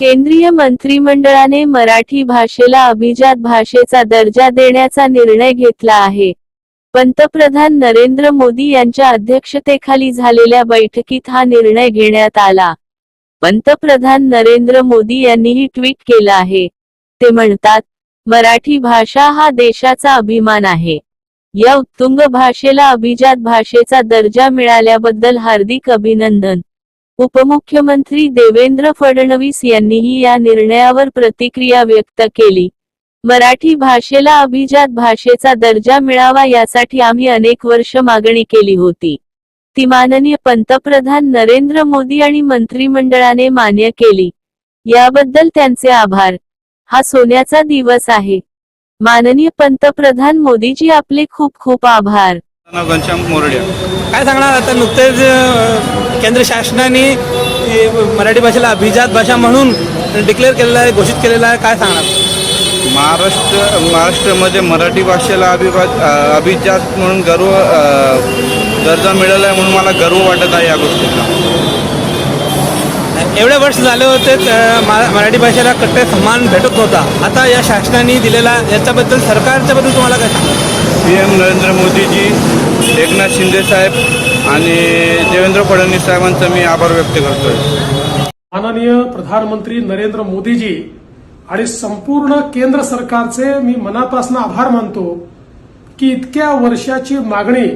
केंद्रीय मंत्रिमंडळाने मराठी भाषेला अभिजात भाषेचा दर्जा देण्याचा निर्णय घेतला आहे. पंतप्रधान नरेंद्र मोदी यांच्या अध्यक्षतेखाली झालेल्या बैठकीत हा निर्णय घेण्यात आला. पंतप्रधान नरेंद्र मोदी यांनीही ट्विट केलं आहे. ते म्हणतात मराठी भाषा हा देशाचा अभिमान आहे. या उत्तुंग भाषेला अभिजात भाषेचा दर्जा मिळाल्याबद्दल हार्दिक अभिनंदन. उपमुख्यमंत्री देवेंद्र फडणवीस यांनीही या निर्णयावर प्रतिक्रिया व्यक्त केली. मराठी भाषेला अभिजात भाषेचा दर्जा मिळावा यासाठी आम्ही अनेक वर्ष मागणी केली होती. ती माननीय पंतप्रधान नरेंद्र मोदी आणि मंत्रिमंडळाने मान्य केली. याबद्दल त्यांचे आभार. हा सोन्याचा दिवस आहे. माननीय पंतप्रधान मोदीजी आपले खूप खूप आभार. घनश्याम मोरड्या. काय सांगणार? आता नुकतेच केंद्र शासनाने मराठी भाषेला अभिजात भाषा म्हणून डिक्लेअर केलेलं आहे घोषित केलेलं आहे. काय सांगणार? महाराष्ट्र महाराष्ट्रामध्ये मराठी भाषेला अभिभा अभिजात म्हणून गर्व दर्जा मिळाला आहे म्हणून मला गर्व वाटत आहे या गोष्टीचा. एवढे वर्ष झाले होते मराठी भाषेला कट्टे सन्मान भेटत नव्हता. आता या शासनाने दिलेला याच्याबद्दल सरकारच्या बद्दल तुम्हाला काय पी एम नरेंद्र मोदीजी एकनाथ शिंदे साहेब आणि देवेंद्र फडणवीस साहेबांचा मी आभार व्यक्त करतोय. माननीय प्रधानमंत्री नरेंद्र मोदीजी आणि संपूर्ण केंद्र सरकारचे मी मनापासून आभार मानतो की इतक्या वर्षाची मागणी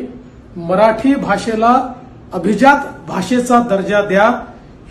मराठी भाषेला अभिजात भाषेचा दर्जा द्या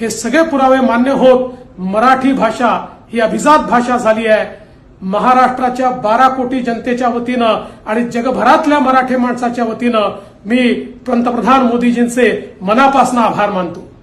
हे सगळे पुरावे मान्य होत मराठी भाषा ही अभिजात भाषा झाली आहे. महाराष्ट्राच्या बारा कोटी जनतेच्या वतीनं आणि जगभरातल्या मराठी माणसाच्या वतीनं मी पंतप्रधान मोदीजींचे मनापासून आभार मानतो.